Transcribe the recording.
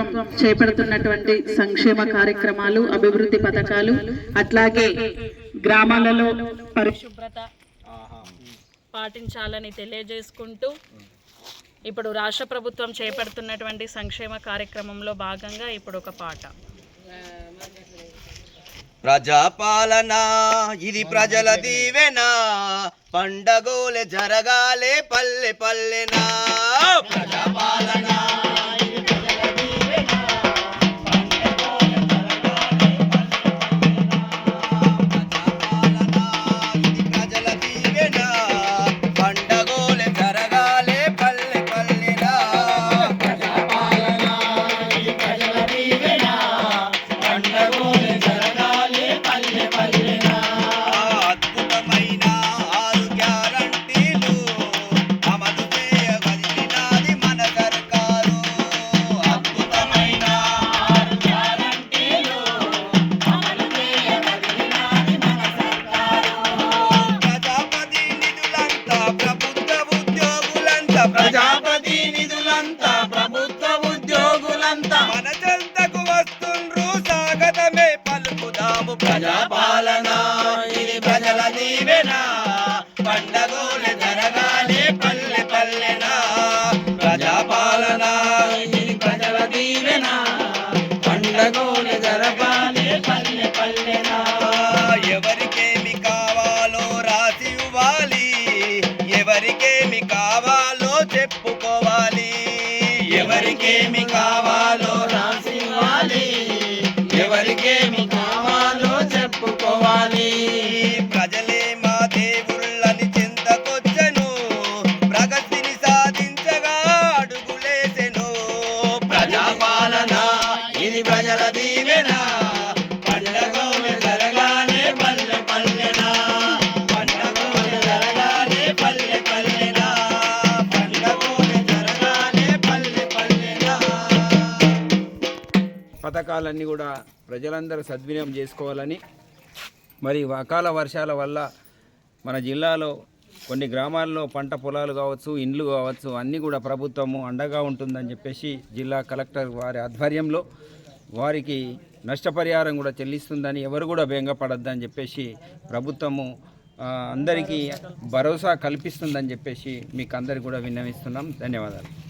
ప్రభుత్వం చేపడుతున్నటువంటి సంక్షేమ కార్యక్రమాలు అభివృద్ధి పథకాలు అట్లాగే గ్రామాలలో పరిశుభ్రత పాటించాలని తెలియజేసుకుంటూ ఇప్పుడు రాష్ట్ర ప్రభుత్వం చేపడుతున్నటువంటి సంక్షేమ కార్యక్రమంలో భాగంగా ఇప్పుడు ఒక పాట. ప్రజాపాలన ఇది ప్రజల దీవెన పండగోలే జరగాలే పల్లె పల్లెనా. ప్రజల దీవెన పండగోలు జరగాలి పల్లె పల్లెనా? ప్రజాపాలన ఇది ప్రజల దీవెన? పండగోలు జరగాలి పల్లె పల్లెనా? ఎవరికేమి కావాలో రాసి ఇవ్వాలి ఎవరికేమి కావాలో చెప్పుకోవాలి ఎవరికేమి కావాలో రాసి ఇవ్వాలి ఎవరికేమి పథకాలన్నీ కూడా ప్రజలందరూ సద్వినియోగం చేసుకోవాలని మరి అకాల వర్షాల వల్ల మన జిల్లాలో కొన్ని గ్రామాల్లో పంట పొలాలు కావచ్చు ఇండ్లు కావచ్చు అన్నీ కూడా ప్రభుత్వము అండగా ఉంటుందని చెప్పేసి జిల్లా కలెక్టర్ వారి ఆధ్వర్యంలో వారికి నష్టపరిహారం కూడా చెల్లిస్తుందని ఎవరు కూడా బెంగపడద్దని చెప్పేసి ప్రభుత్వము అందరికీ భరోసా కల్పిస్తుందని చెప్పేసి మీకు అందరికి కూడా విన్నవిస్తున్నాం. ధన్యవాదాలు.